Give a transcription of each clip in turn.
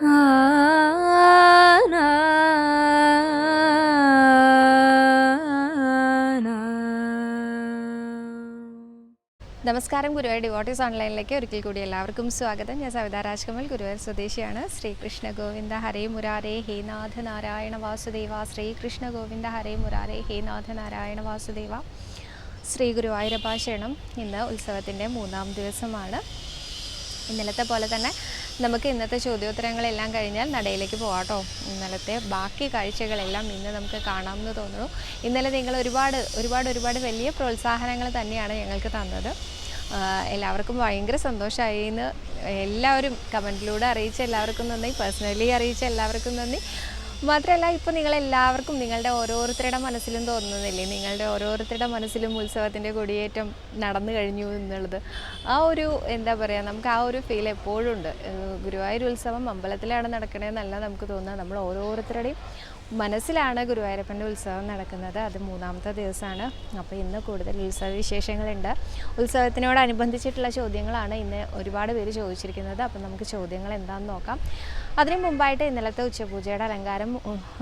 നമസ്കാരം ഗുരുവായൂർ ഡിവോട്ടീസ് ഓൺലൈനിലേക്ക് ഒരിക്കൽ കൂടി എല്ലാവർക്കും സ്വാഗതം. ഞാൻ സവിത രാജ്കമൽ ഗുരുവായൂർ സ്വദേശിയാണ്. ശ്രീകൃഷ്ണ ഗോവിന്ദ ഹരേ മുരാരേ ഹേനാഥ നാരായണ വാസുദേവ. ശ്രീകൃഷ്ണ ഗോവിന്ദ ഹരേ മുരാരേ ഹേനാഥ നാരായണ വാസുദേവ. ശ്രീ ഗുരുവായൂരഭാഷണം ഇന്ന് ഉത്സവത്തിന്റെ മൂന്നാം ദിവസമാണ്. ഇന്നലത്തെ പോലെ തന്നെ നമുക്ക് ഇന്നത്തെ ചോദ്യോത്തരങ്ങളെല്ലാം കഴിഞ്ഞാൽ നടയിലേക്ക് പോകാട്ടോ ഇന്നലത്തെ ബാക്കി കാഴ്ചകളെല്ലാം ഇന്ന് നമുക്ക് കാണാമെന്ന് തോന്നുന്നു. ഇന്നലെ നിങ്ങൾ ഒരുപാട് ഒരുപാട് ഒരുപാട് വലിയ പ്രോത്സാഹനങ്ങൾ തന്നെയാണ് ഞങ്ങൾക്ക് തന്നത്. എല്ലാവർക്കും ഭയങ്കര സന്തോഷമായി എന്ന് എല്ലാവരും കമന്റിലൂടെ അറിയിച്ച എല്ലാവർക്കും നന്ദി. പേഴ്സണലി അറിയിച്ച എല്ലാവർക്കും നന്ദി. മാത്രമല്ല ഇപ്പോൾ നിങ്ങളെല്ലാവർക്കും നിങ്ങളുടെ ഓരോരുത്തരുടെ മനസ്സിലും തോന്നുന്നില്ലേ? നിങ്ങളുടെ ഓരോരുത്തരുടെ മനസ്സിലും ഉത്സവത്തിന്റെ കൊടിയേറ്റം നടന്നു കഴിഞ്ഞു എന്നുള്ളത്. ആ ഒരു എന്താ പറയുക നമുക്ക് ആ ഒരു ഫീൽ എപ്പോഴും ഉണ്ട്. ഗുരുവായൂർ ഉത്സവം അമ്പലത്തിലാണ് നടക്കണതെന്നല്ല നമുക്ക് തോന്നുക. നമ്മൾ ഓരോരുത്തരുടെയും മനസ്സിലാണ് ഗുരുവായൂരപ്പന്റെ ഉത്സവം നടക്കുന്നത്. അത് മൂന്നാമത്തെ ദിവസമാണ്. അപ്പോൾ ഇന്ന് കൂടുതൽ ഉത്സവ വിശേഷങ്ങളുണ്ട്. ഉത്സവത്തിനോടനുബന്ധിച്ചിട്ടുള്ള ചോദ്യങ്ങളാണ് ഇന്ന് ഒരുപാട് പേര് ചോദിച്ചിരിക്കുന്നത്. അപ്പം നമുക്ക് ചോദ്യങ്ങൾ എന്താണെന്ന് നോക്കാം. അതിനു മുമ്പായിട്ട് ഇന്നലത്തെ ഉച്ചപൂജയുടെ അലങ്കാരം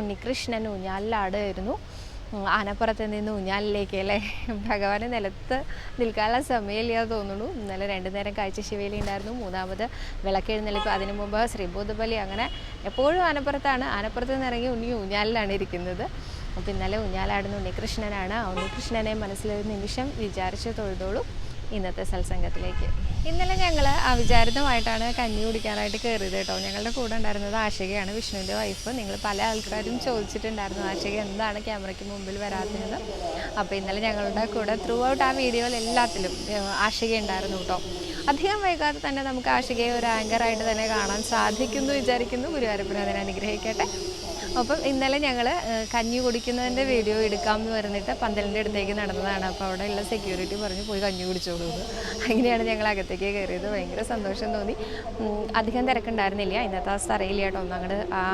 ഉണ്ണികൃഷ്ണൻ ഊഞ്ഞാലിലാടായിരുന്നു ആനപ്പുറത്ത് നിന്ന് ഊഞ്ഞാലിലേക്ക് അല്ലേ ഭഗവാന് നിലത്ത് നിൽക്കാനുള്ള സമയമില്ല തോന്നുന്നു. ഇന്നലെ രണ്ടു നേരം കാഴ്ച ശിവേലി ഉണ്ടായിരുന്നു. മൂന്നാമത് വിളക്കെഴുന്നള്ളിപ്പ്. അതിനു മുമ്പ് ശ്രീബോധബലി അങ്ങനെ എപ്പോഴും ആനപ്പുറത്താണ്. ആനപ്പുറത്ത് നിന്ന് ഇറങ്ങി ഉണ്ണി ഊഞ്ഞാലിലാണ് ഇരിക്കുന്നത്. അപ്പോൾ ഇന്നലെ ഊഞ്ഞാലാടുന്ന ഉണ്ണികൃഷ്ണനാണ്. ഉണ്ണികൃഷ്ണനെ മനസ്സിലൊരു നിമിഷം വിചാരിച്ച് തൊഴുതോളൂ. ഇന്നത്തെ സത്സംഗത്തിലേക്ക്. ഇന്നലെ ഞങ്ങൾ അവിചാരിതമായിട്ടാണ് കഞ്ഞി കുടിക്കാനായിട്ട് കയറിയത് കേട്ടോ. ഞങ്ങളുടെ കൂടെ ഉണ്ടായിരുന്നത് ആശകയാണ് വിഷ്ണുവിന്റെ വൈഫ് നിങ്ങൾ പല ആൾക്കാരും ചോദിച്ചിട്ടുണ്ടായിരുന്നു ആശക എന്താണ് ക്യാമറയ്ക്ക് മുമ്പിൽ വരാത്തത് അപ്പോൾ ഇന്നലെ ഞങ്ങളുടെ കൂടെ ത്രൂ ഔട്ട് ആ വീഡിയോയിൽ എല്ലാത്തിലും ആശക ഉണ്ടായിരുന്നു കേട്ടോ. അധികം വൈകാതെ തന്നെ നമുക്ക് ആശകയെ ഒരു ആങ്കറായിട്ട് തന്നെ കാണാൻ സാധിക്കുന്നു വിചാരിക്കുന്നു. ഗുരുവായൂരപ്പനെ അതിനെ അനുഗ്രഹിക്കട്ടെ. അപ്പം ഇന്നലെ ഞങ്ങൾ കഞ്ഞി കുടിക്കുന്നതിന്റെ വീഡിയോ എടുക്കാമെന്ന് പറഞ്ഞിട്ട് പന്തലിന്റെ അടുത്തേക്ക് നടന്നതാണ്. അപ്പോൾ അവിടെ ഉള്ള സെക്യൂരിറ്റി പറഞ്ഞു പോയി കഞ്ഞി കുടിച്ചോളൂ അങ്ങനെയാണ് ഞങ്ങൾ അകത്തേക്ക് കയറിയത്. ഭയങ്കര സന്തോഷം തോന്നി. അധികം തിരക്കുണ്ടായിരുന്നില്ല. ഇന്നത്തെ അവസ്ഥ അറിയില്ല കേട്ടോ. ഒന്നും ആ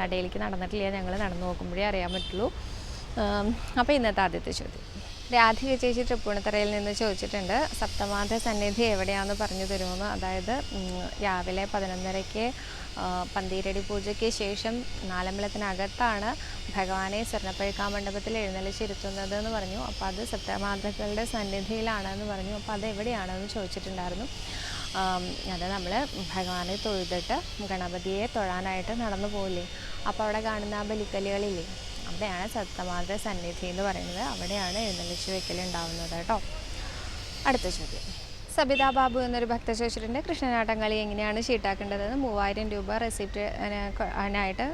നടയിലേക്ക് നടന്നിട്ടില്ല. ഞങ്ങൾ നടന്നു നോക്കുമ്പോഴേ അറിയാൻ പറ്റുള്ളൂ. അപ്പോൾ ഇന്നത്തെ ആദ്യത്തെ ചോദ്യം. രാധിക ചേച്ചി തൃപ്പൂണിത്തറയിൽ നിന്ന് ചോദിച്ചിട്ടുണ്ട് സപ്തമാന്ത സന്നിധി എവിടെയാണെന്ന് പറഞ്ഞു തരുമെന്ന് അതായത് രാവിലെ പതിനൊന്നരയ്ക്ക് പന്തീരടി പൂജയ്ക്ക് ശേഷം നാലമ്പലത്തിനകത്താണ് ഭഗവാനെ സ്വർണപ്പഴുക്കാ മണ്ഡപത്തിൽ എഴുന്നള്ളിച്ചിരുത്തുന്നത് എന്ന് പറഞ്ഞു. അപ്പോൾ അത് സപ്തമാന്തകളുടെ സന്നിധിയിലാണ് എന്ന് പറഞ്ഞു. അപ്പോൾ അത് എവിടെയാണെന്ന് ചോദിച്ചിട്ടുണ്ടായിരുന്നു. അത് നമ്മൾ ഭഗവാനെ തൊഴുതിട്ട് ഗണപതിയെ തൊഴാനായിട്ട് നടന്നു പോകില്ലേ അപ്പോൾ അവിടെ കാണുന്ന ആ ബലിക്കല്ലുകളില്ലേ? അവിടെയാണ് സത്തമാതൃ സന്നിധി എന്ന് പറയുന്നത്. അവിടെയാണ് എഴുന്നള്ളിച്ച് വെക്കൽ ഉണ്ടാവുന്നത് കേട്ടോ. അടുത്ത ചോദ്യം. സബിത ബാബു എന്നൊരു ഭക്ത ചോദിച്ചിട്ടുണ്ട് കൃഷ്ണനാട്ടം കളി എങ്ങനെയാണ് ഷീട്ടാക്കേണ്ടതെന്ന് മൂവായിരം രൂപ റെസിപ്റ്റ് ആയിട്ട്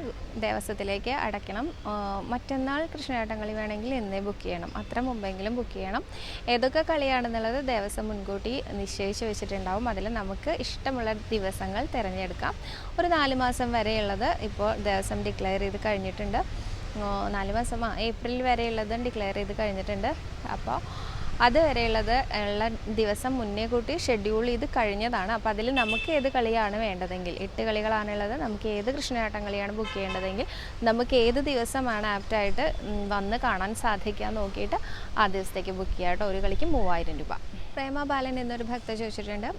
ദേവസ്വത്തിലേക്ക് അടയ്ക്കണം. മറ്റന്നാൾ കൃഷ്ണനാട്ടം കളി വേണമെങ്കിൽ ഇന്നേ ബുക്ക് ചെയ്യണം. അത്ര മുമ്പെങ്കിലും ബുക്ക് ചെയ്യണം. ഏതൊക്കെ കളിയാണെന്നുള്ളത് ദേവസ്വം മുൻകൂട്ടി നിശ്ചയിച്ച് വെച്ചിട്ടുണ്ടാവും. അതിൽ നമുക്ക് ഇഷ്ടമുള്ള ദിവസങ്ങൾ തിരഞ്ഞെടുക്കാം. ഒരു നാല് മാസം വരെയുള്ളത് ഇപ്പോൾ ദേവസ്വം ഡിക്ലെയർ ചെയ്ത് കഴിഞ്ഞിട്ടുണ്ട്. നാല് മാസം. ഏപ്രിൽ വരെയുള്ളതും ഡിക്ലെയർ ചെയ്ത് കഴിഞ്ഞിട്ടുണ്ട്. അപ്പോൾ അതുവരെയുള്ളത് ഉള്ള ദിവസം മുന്നേ കൂട്ടി ഷെഡ്യൂൾ ചെയ്ത് കഴിഞ്ഞതാണ്. അപ്പോൾ അതിൽ നമുക്ക് ഏത് കളിയാണ് വേണ്ടതെങ്കിൽ എട്ട് കളികളാണുള്ളത് നമുക്ക് ഏത് കൃഷ്ണനാട്ടം കളിയാണ് ബുക്ക് ചെയ്യേണ്ടതെങ്കിൽ നമുക്ക് ഏത് ദിവസമാണ് ആപ്റ്റായിട്ട് വന്ന് കാണാൻ സാധിക്കുക നോക്കിയിട്ട് ആ ദിവസത്തേക്ക് ബുക്ക് ചെയ്യാം കേട്ടോ. ഒരു കളിക്ക് മൂവായിരം രൂപ. പ്രേമ ബാലൻ എന്നൊരു ഭക്ത ചോദിച്ചിട്ടുണ്ട്.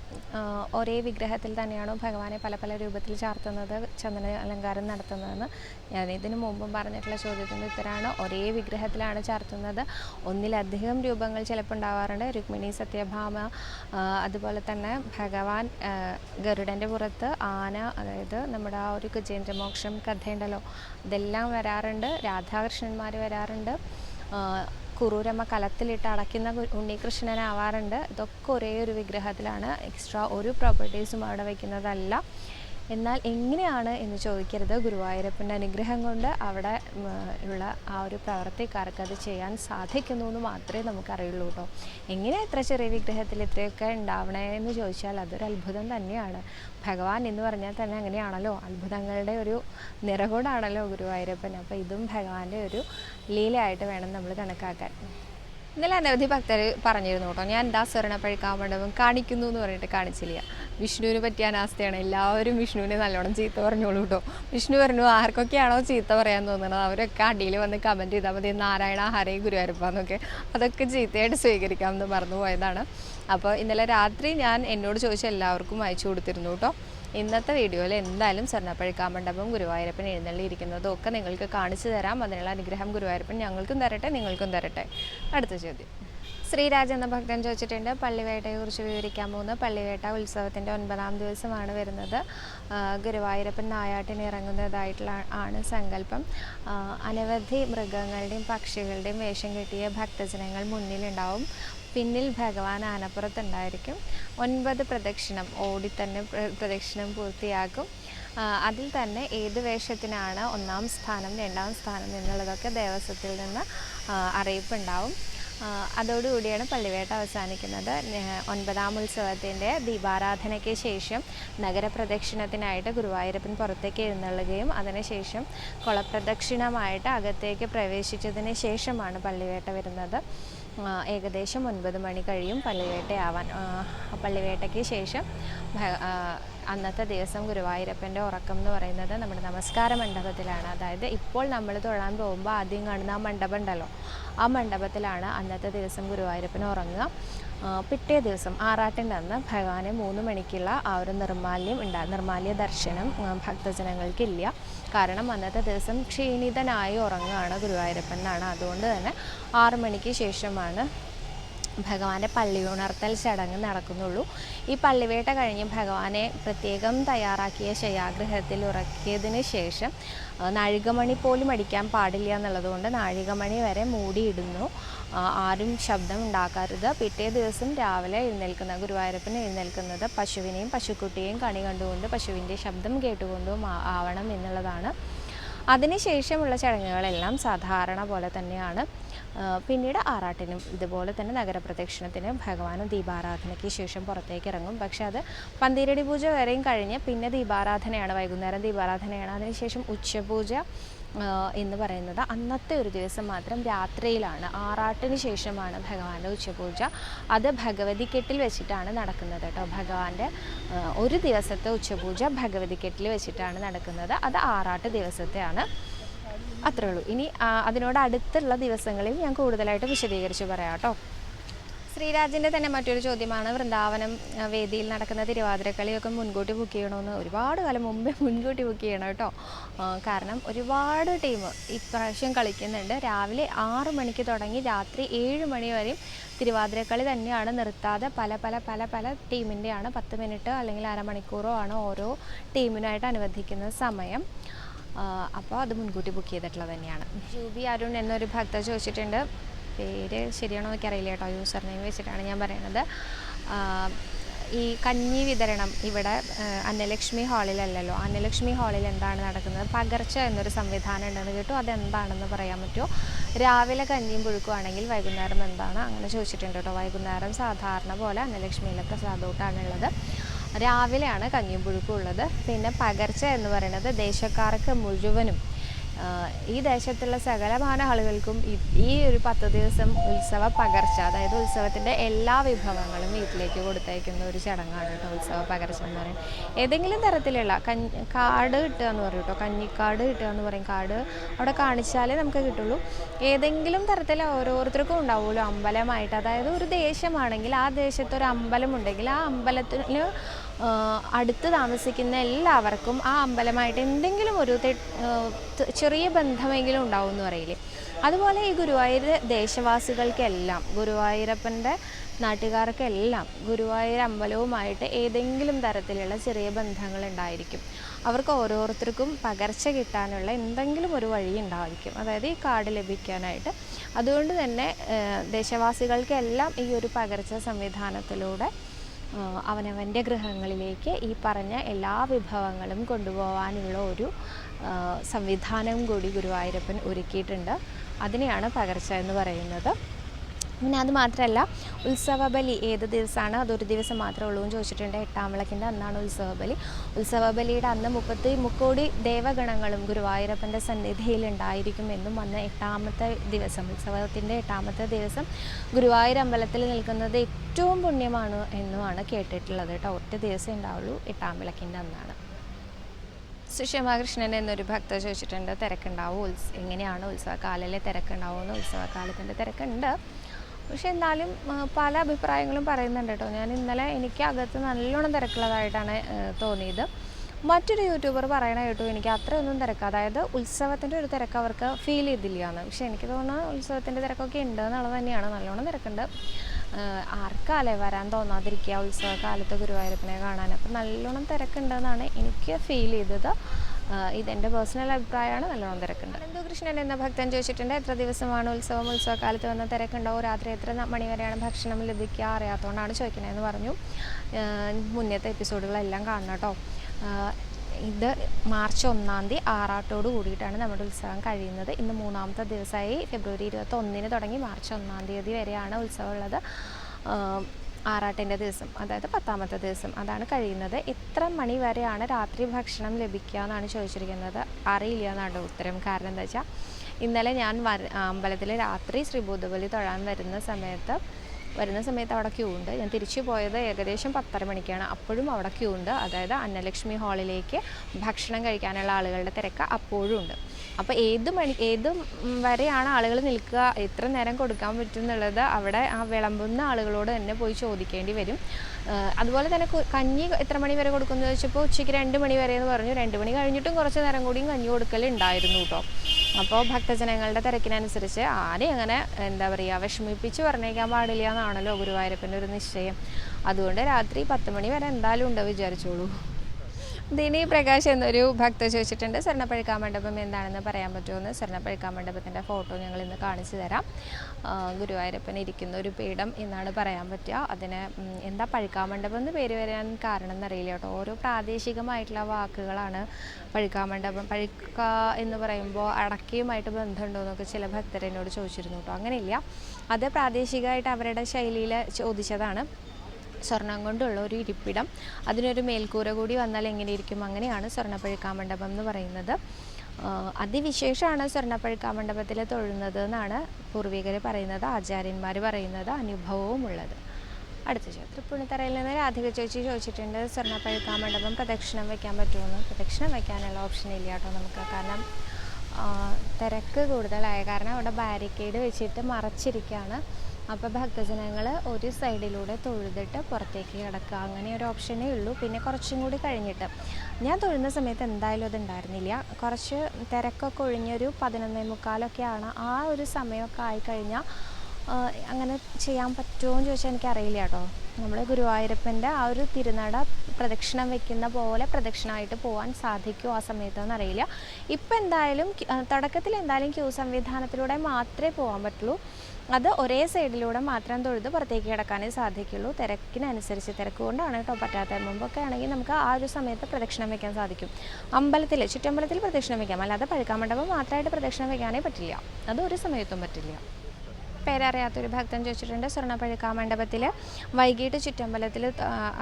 ഒരേ വിഗ്രഹത്തിൽ തന്നെയാണോ ഭഗവാനെ പല പല രൂപത്തിൽ ചാർത്തുന്നത് ചന്ദന അലങ്കാരം നടത്തുന്നതെന്ന്? ഞാൻ ഇതിനു മുമ്പും പറഞ്ഞിട്ടുള്ള ചോദ്യത്തിന്റെ ഉത്തരമാണ് ഒരേ വിഗ്രഹത്തിലാണ് ചാർത്തുന്നത്. ഒന്നിലധികം രൂപങ്ങൾ ചിലപ്പോൾ ഉണ്ടാവാറുണ്ട്. രുക്മിണി സത്യഭാമ അതുപോലെ തന്നെ ഭഗവാൻ ഗരുഡന്റെ പുറത്ത് ആന അതായത് നമ്മുടെ ആ ഒരു ഗജേന്ദ്രമോക്ഷം കഥയുണ്ടല്ലോ ഇതെല്ലാം വരാറുണ്ട്. രാധാകൃഷ്ണന്മാർ വരാറുണ്ട്. കുറൂരമ്മ കലത്തിലിട്ട് അടയ്ക്കുന്ന ഉണ്ണികൃഷ്ണനാവാറുണ്ട്. ഇതൊക്കെ ഒരേ ഒരു വിഗ്രഹത്തിലാണ്. എക്സ്ട്രാ ഒരു പ്രോപ്പർട്ടീസും അവിടെ വയ്ക്കുന്നതല്ല എന്നാൽ എങ്ങനെയാണ് എന്ന് ചോദിക്കരുത്. ഗുരുവായൂരപ്പന്റെ അനുഗ്രഹം കൊണ്ട് അവിടെ ഉള്ള ആ ഒരു പ്രവർത്തിക്കാർക്ക് അത് ചെയ്യാൻ സാധിക്കുന്നു എന്ന് മാത്രമേ നമുക്കറിയുള്ളൂ കേട്ടോ. എങ്ങനെ ഇത്ര ചെറിയ വിഗ്രഹത്തിൽ ഇത്രയൊക്കെ ഉണ്ടാവണേ എന്ന് ചോദിച്ചാൽ അതൊരു അത്ഭുതം തന്നെയാണ്. ഭഗവാൻ എന്ന് പറഞ്ഞാൽ തന്നെ അങ്ങനെയാണല്ലോ. അത്ഭുതങ്ങളുടെ ഒരു നിറകൂടാണല്ലോ ഗുരുവായൂരപ്പൻ. അപ്പോൾ ഇതും ഭഗവാന്റെ ഒരു ലീലയായിട്ട് വേണം നമ്മൾ കണക്കാക്കാൻ. ഇന്നലെ അനവധി ഭക്തർ പറഞ്ഞിരുന്നു കേട്ടോ ഞാൻ എന്താ സ്വർണപ്പഴുക്കാൻ മണ്ഡപം കാണിക്കുന്നു എന്ന് പറഞ്ഞിട്ട് കാണിച്ചില്ല. വിഷ്ണുവിന് പറ്റിയ അനാസ്ഥയാണ്. എല്ലാവരും വിഷ്ണുവിനെ നല്ലോണം ചീത്ത പറഞ്ഞോളൂ കേട്ടോ. വിഷ്ണു പറഞ്ഞു ആർക്കൊക്കെയാണോ ചീത്ത പറയാൻ തോന്നുന്നത് അവരൊക്കെ അടിയിൽ വന്ന് കമന്റ് ചെയ്താൽ മതി. നാരായണ ഹരേ ഗുരുവായൂരപ്പ എന്നൊക്കെ അതൊക്കെ ചീത്തയായിട്ട് സ്വീകരിക്കാമെന്ന് പറഞ്ഞു പോയതാണ്. അപ്പോൾ ഇന്നലെ രാത്രി ഞാൻ എന്നോട് ചോദിച്ച എല്ലാവർക്കും അയച്ചു കൊടുത്തിരുന്നു കേട്ടോ. ഇന്നത്തെ വീഡിയോയിൽ എന്തായാലും സ്വർണപ്പഴുക്കാ മണ്ഡപം ഗുരുവായൂരപ്പൻ എഴുന്നള്ളിയിരിക്കുന്നതും ഒക്കെ നിങ്ങൾക്ക് കാണിച്ചു തരാം. അതിനുള്ള അനുഗ്രഹം ഗുരുവായൂരപ്പൻ ഞങ്ങൾക്കും തരട്ടെ നിങ്ങൾക്കും തരട്ടെ. അടുത്ത ചോദ്യം. ശ്രീരാജ് എന്ന ഭക്തൻ ചോദിച്ചിട്ടുണ്ട് പള്ളിവേട്ടയെക്കുറിച്ച് വിവരിക്കാൻ പോകുന്നത്. പള്ളിവേട്ട ഉത്സവത്തിന്റെ ഒൻപതാം ദിവസമാണ് വരുന്നത്. ഗുരുവായൂരപ്പൻ നായാട്ടിന് ഇറങ്ങുന്നതായിട്ടുള്ള ആണ് സങ്കല്പം. അനവധി മൃഗങ്ങളുടെയും പക്ഷികളുടെയും വേഷം കെട്ടിയ ഭക്തജനങ്ങൾ മുന്നിലുണ്ടാവും. പിന്നിൽ ഭഗവാൻ ആനപ്പുറത്തുണ്ടായിരിക്കും. ഒൻപത് പ്രദക്ഷിണം ഓടി തന്നെ പ്രദക്ഷിണം പൂർത്തിയാക്കും. അതിൽ തന്നെ ഏത് വേഷത്തിനാണ് ഒന്നാം സ്ഥാനം രണ്ടാം സ്ഥാനം എന്നുള്ളതൊക്കെ ദേവസ്വത്തിൽ നിന്ന് അറിയിപ്പുണ്ടാവും. അതോടുകൂടിയാണ് പള്ളിവേട്ട അവസാനിക്കുന്നത്. ഒൻപതാം ഉത്സവത്തിന്റെ ദീപാരാധനയ്ക്ക് ശേഷം നഗരപ്രദക്ഷിണത്തിനായിട്ട് ഗുരുവായൂരപ്പൻ പുറത്തേക്ക് എഴുന്നള്ളുകയും അതിനുശേഷം കുളപ്രദക്ഷിണമായിട്ട് അകത്തേക്ക് പ്രവേശിച്ചതിന് ശേഷമാണ് പള്ളിവേട്ട വരുന്നത്. ഏകദേശം ഒൻപത് മണി കഴിയും പള്ളിവേട്ടയാവാൻ. പള്ളിവേട്ടയ്ക്ക് ശേഷം അന്നത്തെ ദിവസം ഗുരുവായൂരപ്പന്റെ ഉറക്കം എന്ന് പറയുന്നത് നമ്മുടെ നമസ്കാര മണ്ഡപത്തിലാണ് അതായത് ഇപ്പോൾ നമ്മൾ തൊഴാൻ പോകുമ്പോൾ ആദ്യം കാണുന്ന ആ മണ്ഡപം ഉണ്ടല്ലോ. ആ മണ്ഡപത്തിലാണ് അന്നത്തെ ദിവസം ഗുരുവായൂരപ്പൻ ഉറങ്ങുക. പിറ്റേ ദിവസം ആറാട്ടിന്റെ അന്ന് ഭഗവാനെ മൂന്ന് മണിക്കുള്ള ആ ഒരു നിർമാല്യം ഉണ്ടാ നിർമാല്യ ദർശനം ഭക്തജനങ്ങൾക്കില്ല. കാരണം അന്നത്തെ ദിവസം ക്ഷീണിതനായി ഉറങ്ങുകയാണ് ഗുരുവായൂരപ്പൻ എന്നാണ്. അതുകൊണ്ട് തന്നെ ആറു മണിക്ക് ശേഷമാണ് ഭഗവാന്റെ പള്ളി ഉണർത്തൽ ചടങ്ങ് നടക്കുന്നുള്ളൂ. ഈ പള്ളിവേട്ട കഴിഞ്ഞ് ഭഗവാനെ പ്രത്യേകം തയ്യാറാക്കിയ ശയാഗ്രഹത്തിൽ ഉറക്കിയതിന് ശേഷം നാഴികമണി പോലും അടിക്കാൻ പാടില്ല എന്നുള്ളതുകൊണ്ട് നാഴികമണി വരെ മൂടിയിടുന്നു. ആരും ശബ്ദം ഉണ്ടാക്കരുത് പിറ്റേ ദിവസം രാവിലെ എഴുന്നേൽക്കുന്ന ഗുരുവായൂരപ്പൻ എഴുന്നേൽക്കുന്നത് പശുവിനെയും പശുക്കുട്ടിയെയും കണി കണ്ടുകൊണ്ട് പശുവിന്റെ ശബ്ദം കേട്ടുകൊണ്ടും ആവണം എന്നുള്ളതാണ്. അതിനുശേഷമുള്ള ചടങ്ങുകളെല്ലാം സാധാരണ പോലെ തന്നെയാണ്. പിന്നീട് ആറാട്ടിനും ഇതുപോലെ തന്നെ നഗരപ്രദക്ഷിണത്തിന് ഭഗവാനും ദീപാരാധനയ്ക്ക് ശേഷം പുറത്തേക്ക് ഇറങ്ങും പക്ഷേ അത് പന്തീരടി പൂജ വരെയും കഴിഞ്ഞ് പിന്നെ ദീപാരാധനയാണ് വൈകുന്നേരം ദീപാരാധനയാണ്. അതിനുശേഷം ഉച്ചപൂജ എന്ന് പറയുന്നത് അന്നത്തെ ഒരു ദിവസം മാത്രം രാത്രിയിലാണ്. ആറാട്ടിന് ശേഷമാണ് ഭഗവാന്റെ ഉച്ചപൂജ. അത് ഭഗവതിക്കെട്ടിൽ വെച്ചിട്ടാണ് നടക്കുന്നത് കേട്ടോ. ഭഗവാന്റെ ഒരു ദിവസത്തെ ഉച്ചപൂജ ഭഗവതിക്കെട്ടിൽ വെച്ചിട്ടാണ് നടക്കുന്നത്. അത് ആറാട്ട് ദിവസത്തെയാണ്. അത്രേ ഉള്ളൂ. ഇനി അതിനോട് അടുത്തുള്ള ദിവസങ്ങളിൽ ഞാൻ കൂടുതലായിട്ട് വിശദീകരിച്ച് പറയാം കേട്ടോ. ശ്രീരാജിന്റെ തന്നെ മറ്റൊരു ചോദ്യമാണ് വൃന്ദാവനം വേദിയിൽ നടക്കുന്ന തിരുവാതിരക്കളിയൊക്കെ മുൻകൂട്ടി ബുക്ക് ചെയ്യണമെന്ന് ഒരുപാട് കാലം മുമ്പേ മുൻകൂട്ടി ബുക്ക് ചെയ്യണം കേട്ടോ. കാരണം ഒരുപാട് ടീം ഇപ്രാവശ്യം കളിക്കുന്നുണ്ട്. രാവിലെ ആറ് മണിക്ക് തുടങ്ങി രാത്രി ഏഴ് മണി വരെയും തിരുവാതിരക്കളി തന്നെയാണ് നിർത്താതെ പല പല പല പല ടീമിന്റെയാണ് പത്ത് മിനിറ്റ് അല്ലെങ്കിൽ അരമണിക്കൂറോ ആണ് ഓരോ ടീമിനായിട്ട് അനുവദിക്കുന്ന സമയം. അപ്പോൾ അത് മുൻകൂട്ടി ബുക്ക് ചെയ്തിട്ടുള്ളത് തന്നെയാണ്. ജൂബി അരുൺ എന്നൊരു ഭക്ത ചോദിച്ചിട്ടുണ്ട്. പേര് ശരിയാണോ എനിക്കറിയില്ല കേട്ടോ. യൂസർ നെയിം വെച്ചിട്ടാണ് ഞാൻ പറയുന്നത് ഈ കഞ്ഞി വിതരണം ഇവിടെ അന്നലക്ഷ്മി ഹാളിലല്ലല്ലോ. അന്നലക്ഷ്മി ഹാളിൽ എന്താണ് നടക്കുന്നത്? പകർച്ച എന്നൊരു സംവിധാനം ഉണ്ടെന്ന് കേട്ടു. അതെന്താണെന്ന് പറയാൻ പറ്റുമോ? രാവിലെ കഞ്ഞിയും പുഴുക്കുവാണെങ്കിൽ വൈകുന്നേരം എന്താണ്? അങ്ങനെ ചോദിച്ചിട്ടുണ്ട് കേട്ടോ. വൈകുന്നേരം സാധാരണ പോലെ അന്നലക്ഷ്മിയിലെ പ്രസാദോട്ടാണുള്ളത് രാവിലെയാണ് കഞ്ഞിപ്പുഴുക്കുള്ളത് പിന്നെ പകർച്ച എന്ന് പറയുന്നത് ദേശക്കാർക്ക് മുഴുവനും. ഈ ദേശത്തുള്ള സകല ആളുകൾക്കും ഈ- ഒരു പത്ത് ദിവസം ഉത്സവ പകർച്ച അതായത് ഉത്സവത്തിന്റെ എല്ലാ വിഭവങ്ങളും വീട്ടിലേക്ക് കൊടുത്തയക്കുന്ന ഒരു ചടങ്ങാണ് കേട്ടോ ഉത്സവ പകർച്ച എന്ന് പറയുന്നത്. ഏതെങ്കിലും തരത്തിലുള്ള കഞ്ഞി കാർഡ് കിട്ടുക എന്ന് പറയും കേട്ടോ. കഞ്ഞിക്കാർഡ് കിട്ടുക എന്ന് പറയും. കാർഡ് അവിടെ കാണിച്ചാലേ നമുക്ക് കിട്ടുള്ളൂ. ഏതെങ്കിലും തരത്തിൽ ഓരോരുത്തർക്കും ഉണ്ടാവുമല്ലോ അമ്പലമായിട്ട്. അതായത് ഒരു ദേശമാണെങ്കിൽ ആ ദേശത്തൊരു അമ്പലമുണ്ടെങ്കിൽ ആ അമ്പലത്തിൽ അടുത്ത് താമസിക്കുന്ന എല്ലാവർക്കും ആ അമ്പലമായിട്ട് എന്തെങ്കിലും ഒരു ചെറിയ ബന്ധമെങ്കിലും ഉണ്ടാവും എന്ന് പറയില്ലേ? അതുപോലെ ഈ ഗുരുവായൂർ ദേശവാസികൾക്കെല്ലാം ഗുരുവായൂരപ്പന്റെ നാട്ടുകാർക്കെല്ലാം ഗുരുവായൂർ അമ്പലവുമായിട്ട് ഏതെങ്കിലും തരത്തിലുള്ള ചെറിയ ബന്ധങ്ങൾ ഉണ്ടായിരിക്കും അവർക്ക് ഓരോരുത്തർക്കും പകർച്ച കിട്ടാനുള്ള എന്തെങ്കിലും ഒരു വഴി ഉണ്ടായിരിക്കും. അതായത് ഈ കാർഡ് ലഭിക്കാനായിട്ട്. അതുകൊണ്ട് തന്നെ ദേശവാസികൾക്കെല്ലാം ഈ ഒരു പകർച്ച സംവിധാനത്തിലൂടെ അവനവന്റെ ഗൃഹങ്ങളിലേക്ക് ഈ പറഞ്ഞ എല്ലാ വിഭവങ്ങളും കൊണ്ടുപോകാനുള്ള ഒരു സംവിധാനം കൂടി ഗുരുവായൂരപ്പൻ ഒരുക്കിയിട്ടുണ്ട്. അതിനെയാണ് പകർച്ച എന്ന് പറയുന്നത്. പിന്നെ അത് മാത്രമല്ല ഉത്സവബലി ഏത് ദിവസമാണ്? അതൊരു ദിവസം മാത്രമേ ഉള്ളൂ എന്ന് ചോദിച്ചിട്ടുണ്ട് എട്ടാം വിളക്കിന്റെ അന്നാണ് ഉത്സവബലി. ഉത്സവബലിയുടെ അന്ന് മുപ്പത്തി മുക്കോടി ദേവഗണങ്ങളും ഗുരുവായൂരപ്പന്റെ സന്നിധിയിൽ ഉണ്ടായിരിക്കുമെന്നും അന്ന് എട്ടാമത്തെ ദിവസം ഉത്സവത്തിന്റെ എട്ടാമത്തെ ദിവസം ഗുരുവായൂർ അമ്പലത്തിൽ നിൽക്കുന്നത് ഏറ്റവും പുണ്യമാണ് എന്നുമാണ് കേട്ടിട്ടുള്ളത് കേട്ടോ. ഒറ്റ ദിവസം ഉണ്ടാവുള്ളൂ എട്ടാം വിളക്കിന്റെ അന്നാണ്. സുഷമാകൃഷ്ണൻ എന്നൊരു ഭക്ത ചോദിച്ചിട്ടുണ്ട് തിരക്കുണ്ടാവും? ഉത്സ എങ്ങനെയാണ് ഉത്സവകാലയിലെ തിരക്കുണ്ടാവുമെന്ന് ഉത്സവകാലത്തിന്റെ തിരക്കുണ്ട്. പക്ഷെ എന്നാലും പല അഭിപ്രായങ്ങളും പറയുന്നുണ്ട് കേട്ടോ. ഞാൻ ഇന്നലെ എനിക്ക് അകത്ത് നല്ലോണം തിരക്കുള്ളതായിട്ടാണ് തോന്നിയത്. മറ്റൊരു യൂട്യൂബർ പറയണ കേട്ടു എനിക്ക് അത്രയൊന്നും തിരക്ക്. അതായത് ഉത്സവത്തിന്റെ ഒരു തിരക്ക് അവർക്ക് ഫീൽ ചെയ്തില്ല എന്ന് പക്ഷേ എനിക്ക് തോന്നുന്നു ഉത്സവത്തിന്റെ തിരക്കൊക്കെ ഉണ്ട് എന്നുള്ളത് തന്നെയാണ്. നല്ലോണം തിരക്കുണ്ട്. ആർക്കാലേ വരാൻ തോന്നാതിരിക്കുക ഉത്സവ കാലത്ത് ഗുരുവായൂരപ്പനെ കാണാൻ? അപ്പം നല്ലോണം തിരക്കുണ്ടെന്നാണ് എനിക്ക് ഫീൽ ചെയ്തത്. ഇതെന്റെ പേഴ്സണൽ അഭിപ്രായമാണ് നല്ലോണം തിരക്കുണ്ട്. ഹിന്ദുകൃഷ്ണൻ എന്ന ഭക്തൻ ചോദിച്ചിട്ടുണ്ട് എത്ര ദിവസമാണ് ഉത്സവം? ഉത്സവകാലത്ത് വന്ന തിരക്കുണ്ടോ? രാത്രി എത്ര മണിവരെയാണ് മണി വരെയാണ് ഭക്ഷണം ലഭിക്കുക? അറിയാത്തതുകൊണ്ടാണ് ചോദിക്കുന്നതെന്ന് പറഞ്ഞു. മുന്നത്തെ എപ്പിസോഡുകളെല്ലാം കാണണം കേട്ടോ. ഇത് മാർച്ച് ഒന്നാം തീയതി ആറാട്ടോട് കൂടിയിട്ടാണ് നമ്മുടെ ഉത്സവം കഴിയുന്നത്. ഇന്ന് മൂന്നാമത്തെ ദിവസമായി ഫെബ്രുവരി ഇരുപത്തി ഒന്നിന് തുടങ്ങി മാർച്ച് ഒന്നാം തീയതി വരെയാണ് ഉത്സവം ഉള്ളത്. ആറാട്ടിന്റെ ദിവസം അതായത് പത്താമത്തെ ദിവസം അതാണ് കഴിയുന്നത്. എത്ര മണി വരെയാണ് രാത്രി ഭക്ഷണം ലഭിക്കുക എന്നാണ് ചോദിച്ചിരിക്കുന്നത്. അറിയില്ല എന്നാണ് ഉത്തരം. കാരണം എന്താ വെച്ചാൽ ഇന്നലെ ഞാൻ അമ്പലത്തിൽ രാത്രി ശ്രീഭൂതബലി തൊഴാൻ വരുന്ന സമയത്ത് വരുന്ന സമയത്ത് അവിടെ ക്യൂ ഉണ്ട്. ഞാൻ തിരിച്ചു പോയത് ഏകദേശം പത്തര മണിക്കാണ്. അപ്പോഴും അവിടെ ക്യൂ ഉണ്ട്. അതായത് അന്നലക്ഷ്മി ഹാളിലേക്ക് ഭക്ഷണം കഴിക്കാനുള്ള ആളുകളുടെ തിരക്ക് അപ്പോഴും ഉണ്ട്. അപ്പോൾ ഏത് മണി ഏത് വരെയാണ് ആളുകൾ നിൽക്കുക എത്ര നേരം കൊടുക്കാൻ പറ്റും എന്നുള്ളത് അവിടെ ആ വിളമ്പുന്ന ആളുകളോട് തന്നെ പോയി ചോദിക്കേണ്ടി വരും. അതുപോലെ തന്നെ കഞ്ഞി എത്ര മണി വരെ കൊടുക്കുന്നത് ചോദിച്ചപ്പോൾ ഉച്ചയ്ക്ക് രണ്ട് മണി വരെ എന്ന് പറഞ്ഞു. രണ്ട് മണി കഴിഞ്ഞിട്ടും കുറച്ച് നേരം കൂടിയും കഞ്ഞി കൊടുക്കൽ ഉണ്ടായിരുന്നു കേട്ടോ അപ്പോൾ ഭക്തജനങ്ങളുടെ തിരക്കിനനുസരിച്ച് ആരെയും അങ്ങനെ എന്താ പറയുക വിഷമിപ്പിച്ച് പറഞ്ഞേക്കാൻ പാടില്ല എന്നാണല്ലോ ഗുരുവായൂരപ്പന്റെ ഒരു നിശ്ചയം. അതുകൊണ്ട് രാത്രി പത്ത് മണി വരെ എന്തായാലും ഉണ്ടോ വിചാരിച്ചോളൂ. ദിനി പ്രകാശ് എന്നൊരു ഭക്ത ചോദിച്ചിട്ടുണ്ട് സ്വർണപ്പഴുക്കാ മണ്ഡപം എന്താണെന്ന് പറയാൻ പറ്റുമെന്ന്. സ്വർണപ്പഴുക്കാ മണ്ഡപത്തിന്റെ ഫോട്ടോ ഞങ്ങൾ ഇന്ന് കാണിച്ചു തരാം. ഗുരുവായൂരപ്പൻ ഇരിക്കുന്ന ഒരു പീഠം എന്നാണ് പറയാൻ പറ്റുക. അതിന് എന്താ പഴുക്കാ മണ്ഡപം എന്ന് പേര് വരാൻ കാരണം എന്നറിയില്ല കേട്ടോ. ഓരോ പ്രാദേശികമായിട്ടുള്ള വാക്കുകളാണ് പഴുക്കാ മണ്ഡപം. പഴുക്ക എന്ന് പറയുമ്പോൾ അടക്കയുമായിട്ട് ബന്ധമുണ്ടോ എന്നൊക്കെ ചില ഭക്തരെന്നോട് ചോദിച്ചിരുന്നു കേട്ടോ. അങ്ങനെയില്ല. അത് പ്രാദേശികമായിട്ട് അവരുടെ ശൈലിയിൽ ചോദിച്ചതാണ്. സ്വർണം കൊണ്ടുള്ള ഒരു ഇരിപ്പിടം. അതിനൊരു മേൽക്കൂര കൂടി വന്നാൽ എങ്ങനെയിരിക്കും? അങ്ങനെയാണ് സ്വർണപ്പഴുക്കാ മണ്ഡപം എന്ന് പറയുന്നത്. അതിവിശേഷമാണ് സ്വർണപ്പഴുക്കാ മണ്ഡപത്തിൽ തൊഴുന്നത് എന്നാണ് പൂർവികർ പറയുന്നത് ആചാര്യന്മാർ പറയുന്നത് അനുഭവവും ഉള്ളത്. അടുത്ത തൃപ്പൂണിത്തറയിൽ നിന്ന് രാധിക ചേച്ചി ചോദിച്ചിട്ടുണ്ട് സ്വർണപ്പഴുക്കാ മണ്ഡപം പ്രദക്ഷിണം വയ്ക്കാൻ പറ്റുമെന്ന്. പ്രദക്ഷിണം വയ്ക്കാനുള്ള ഓപ്ഷൻ ഇല്ല കേട്ടോ നമുക്ക് കാരണം തിരക്ക് കൂടുതലായ കാരണം അവിടെ ബാരിക്കേഡ് വെച്ചിട്ട് മറച്ചിരിക്കുകയാണ് അപ്പോൾ ഭക്തജനങ്ങൾ ഒരു സൈഡിലൂടെ തൊഴുതിട്ട് പുറത്തേക്ക് കിടക്കുക. അങ്ങനെ ഒരു ഓപ്ഷനേ ഉള്ളൂ. പിന്നെ കുറച്ചും കൂടി കഴിഞ്ഞിട്ട്. ഞാൻ തൊഴുന്ന സമയത്ത് എന്തായാലും അത് ഉണ്ടായിരുന്നില്ല. കുറച്ച് തിരക്കൊക്കെ ഒഴിഞ്ഞൊരു പതിനൊന്നേ മുക്കാലൊക്കെയാണ് ആ ഒരു സമയമൊക്കെ ആയിക്കഴിഞ്ഞാൽ അങ്ങനെ ചെയ്യാൻ പറ്റുമോ എന്ന് ചോദിച്ചാൽ എനിക്കറിയില്ല കേട്ടോ. നമ്മൾ ഗുരുവായൂരപ്പന്റെ ആ ഒരു തിരുനട പ്രദക്ഷിണം വെക്കുന്ന പോലെ പ്രദക്ഷിണമായിട്ട് പോകാൻ സാധിക്കുമോ ആ സമയത്തൊന്നും അറിയില്ല. ഇപ്പം എന്തായാലും തുടക്കത്തിൽ എന്തായാലും ക്യൂ സംവിധാനത്തിലൂടെ മാത്രമേ പോകാൻ പറ്റുള്ളൂ. അത് ഒരേ സൈഡിലൂടെ മാത്രം തൊഴുത് പുറത്തേക്ക് കിടക്കാനേ സാധിക്കുള്ളൂ. തിരക്കിനനുസരിച്ച് തിരക്ക് കൊണ്ടാണ് കേട്ടോ പറ്റാത്ത മുമ്പൊക്കെ ആണെങ്കിൽ നമുക്ക് ആ ഒരു സമയത്ത് പ്രദക്ഷിണം വയ്ക്കാൻ സാധിക്കും. അമ്പലത്തിൽ ചുറ്റമ്പലത്തിൽ പ്രദക്ഷിണം വയ്ക്കാം അല്ലാതെ പഴുക്കാമണ്ഡപം മാത്രമായിട്ട് പ്രദക്ഷിണം വയ്ക്കാനേ പറ്റില്ല. അത് ഒരു സമയത്തും പറ്റില്ല. പേരറിയാത്തൊരു ഭക്തൻ ചോദിച്ചിട്ടുണ്ട്. സ്വർണപ്പഴുക്കാ മണ്ഡപത്തിൽ വൈകിട്ട് ചുറ്റമ്പലത്തിൽ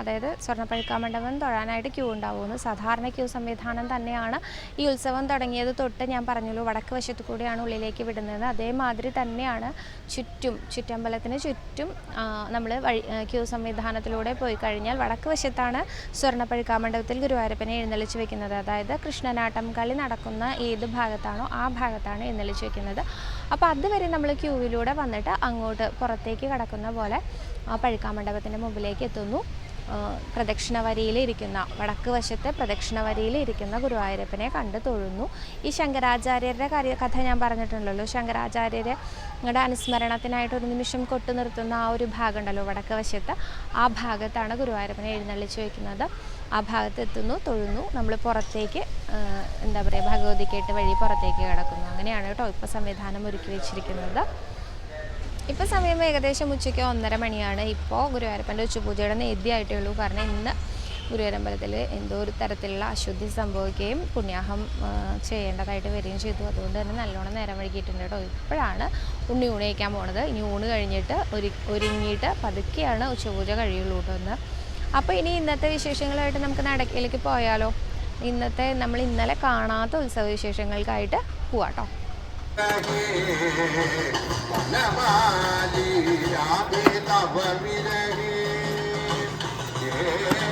അതായത് സ്വർണപ്പഴുക്കാ മണ്ഡപം തൊഴാനായിട്ട് ക്യൂ ഉണ്ടാവുമെന്ന് സാധാരണ ക്യൂ സംവിധാനം തന്നെയാണ് ഈ ഉത്സവം തുടങ്ങിയത്. തൊട്ട് ഞാൻ പറഞ്ഞുള്ളൂ വടക്ക് വശത്തു കൂടിയാണ് ഉള്ളിലേക്ക് വിടുന്നത്. അതേമാതിരി തന്നെയാണ് ചുറ്റും ചുറ്റമ്പലത്തിന് ചുറ്റും നമ്മൾ വഴി ക്യൂ സംവിധാനത്തിലൂടെ പോയി കഴിഞ്ഞാൽ വടക്ക് വശത്താണ് സ്വർണപ്പഴുക്കാ മണ്ഡപത്തിൽ ഗുരുവായൂരപ്പനെ എഴുന്നള്ളിച്ച് വെക്കുന്നത്. അതായത് കൃഷ്ണനാട്ടം കളി നടക്കുന്ന ഏത് ഭാഗത്താണോ ആ ഭാഗത്താണ് എഴുന്നള്ളിച്ച് വെക്കുന്നത്. അപ്പോൾ അതുവരെ നമ്മൾ ക്യൂവിലൂടെ വന്നിട്ട് അങ്ങോട്ട് പുറത്തേക്ക് കടക്കുന്ന പോലെ ആ പഴുക്കാ മണ്ഡപത്തിന്റെ മുമ്പിലേക്ക് എത്തുന്നു. പ്രദക്ഷിണ വരിയിൽ ഇരിക്കുന്ന വടക്ക് വശത്തെ പ്രദക്ഷിണ വരിയിൽ ഇരിക്കുന്ന ഗുരുവായൂരപ്പനെ കണ്ട് തൊഴുന്നു. ഈ ശങ്കരാചാര്യരുടെ കാര്യ കഥ ഞാൻ പറഞ്ഞിട്ടുണ്ടല്ലോ. ശങ്കരാചാര്യരെ നിങ്ങളുടെ അനുസ്മരണത്തിനായിട്ട് ഒരു നിമിഷം കൊട്ടു നിർത്തുന്ന ആ ഒരു ഭാഗം ഉണ്ടല്ലോ വടക്ക് വശത്ത്. ആ ഭാഗത്താണ് ഗുരുവായൂരപ്പനെ എഴുന്നള്ളിച്ച് വയ്ക്കുന്നത്. ആ ഭാഗത്ത് എത്തുന്നു തൊഴുന്നു. നമ്മൾ പുറത്തേക്ക് എന്താ പറയുക ഭഗവതിക്കേട്ട് വഴി പുറത്തേക്ക് കിടക്കുന്നു. അങ്ങനെയാണ് കേട്ടോ ഇപ്പോൾ സംവിധാനം ഒരുക്കി വെച്ചിരിക്കുന്നത്. ഇപ്പോൾ സമയം ഏകദേശം ഉച്ചയ്ക്ക് ഒന്നര മണിയാണ്. ഇപ്പോൾ ഗുരുവായൂരപ്പന്റെ ഉച്ചപൂജയുടെ നേദ്യമായിട്ടേ ഉള്ളൂ. കാരണം ഇന്ന് ഗുരുവായൂരമ്പലത്തിൽ എന്തോ ഒരു തരത്തിലുള്ള അശുദ്ധി സംഭവിക്കുകയും പുണ്യാഹം ചെയ്യേണ്ടതായിട്ട് വരികയും ചെയ്തു. അതുകൊണ്ട് തന്നെ നല്ലോണം നേരം വഴുകിയിട്ടുണ്ട് കേട്ടോ. ഇപ്പോഴാണ് ഉണ്ണി ഊണ് പോണത്. ഇനി ഊണ് കഴിഞ്ഞിട്ട് ഒരു ഒരുങ്ങിയിട്ട് പതുക്കെയാണ് ഉച്ചപൂജ കഴിയുള്ളൂ കേട്ടോ ഇന്ന്. അപ്പോൾ ഇനി ഇന്നത്തെ വിശേഷങ്ങളുമായിട്ട് നമുക്ക് നടക്കിലേക്ക് പോയാലോ ഇന്നത്തെ നമ്മൾ ഇന്നലെ കാണാത്ത ഉത്സവ വിശേഷങ്ങൾക്കായിട്ട് പോവാട്ടോ Yeah.